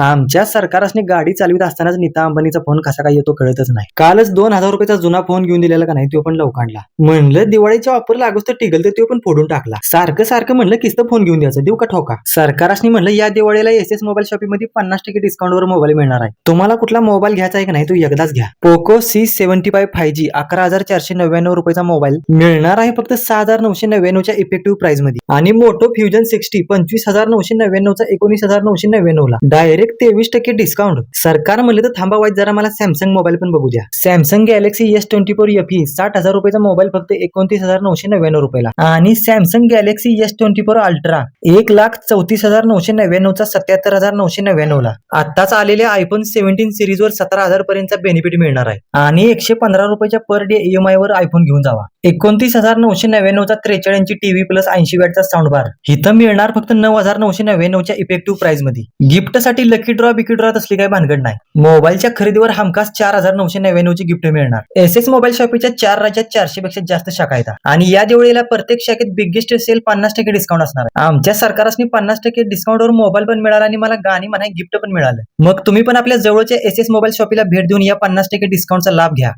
आमच्या सरकारने गाडी चालवित असतानाच नीता अंबानीचा फोन कसा काय येतो कळतच नाही. कालच दोन हजार रुपयाचा जुना फोन घेऊन दिलेला का नाही तो पण लवकांडला म्हणलं दिवाळीच्या ऑफर लागूच तर टिकल तर तो पण फोडून टाकला. सारखं सारखं म्हणलं किस्त फोन घेऊन द्यायचं देऊ का ठोका? सरकारने म्हणलं या दिवाळीला एस एस मोबाईल शॉपिंगमध्ये पन्नास टक्के डिस्काउंट वर मोबाईल मिळणार आहे. तुम्हाला कुठला मोबाईल घ्यायचा आहे का नाही तो एकदाच घ्या. Poco C seventy five five G अकरा हजार चारशे नव्याण्णव रुपयाचा मोबाईल मिळणार आहे फक्त सहा हजार नऊशे नव्याण्णवच्या इफेक्टिव्ह प्राइसमध्ये. आणि मोटो फ्युजन सिक्स्टी पंचवीस हजार नऊशे नव्याण्णवचा एकोणीस हजार नऊशे नव्याण्णवला डायरेक्ट तेवीस टक्के डिस्काउंट सरकार म्हणलं तर थांबावायच जरा मला सॅमसंग मोबाईल पण बघू द्या. Samsung Galaxy S twenty four F ही साठ हजार रुपयाचा मोबाईल फक्त एकोणतीस हजार नऊशे नव्याण्णव रुपयाला. आणि Samsung Galaxy S twenty four Ultra एक लाख चौतीस हजार नऊशे नव्याण्णवचा सत्याहत्तर हजार नऊशे नव्याण्णवला आताच आलेल्या आयफोन सेव्हन्टीन सिरीज वर सतरा हजार पर्यंतचा बेनिफिट मिळणार आहे. आणि एकशे पंधरा रुपयाच्या पर डे ईएमआय वर आयफोन घेऊन जावा. एकोणतीस हजार नऊशे नव्याण्णवचा त्रेचाळीसची टीव्ही प्लस ऐंशी वॅटचा साऊंड बार इथं मिळणार फक्त नऊ हजार नऊशे नव्याण्णवच्या इफेक्टिव्ह प्राइसमध्ये गिफ्टसाठी लकी ड्रॉ बिकी ड्रॉ असली काही भानगड नाही. मोबाईलच्या खरेदीवर हमखास चार हजार नऊशे नव्याण्णवची गिफ्ट मिळणार. एस एस मोबाईल शॉपीच्या चार राज्यात चारशे पेक्षा जास्त शाखा येतात आणि या दिवाळीला प्रत्येक शाखेत बिगेस्ट सेल पन्नास टक्के डिस्काउंट असणार आमच्या सरकारने पन्नास टक्के डिस्काउंटवर मोबाईल पण मिळाला आणि मला गाणी म्हणा गिफ्ट पण मिळालं. मग तुम्ही पण आपल्या जवळच्या एस एस मोबाईल शॉपीला भेट देऊन या पन्नास टक्के डिस्काउंटचा लाभ घ्या.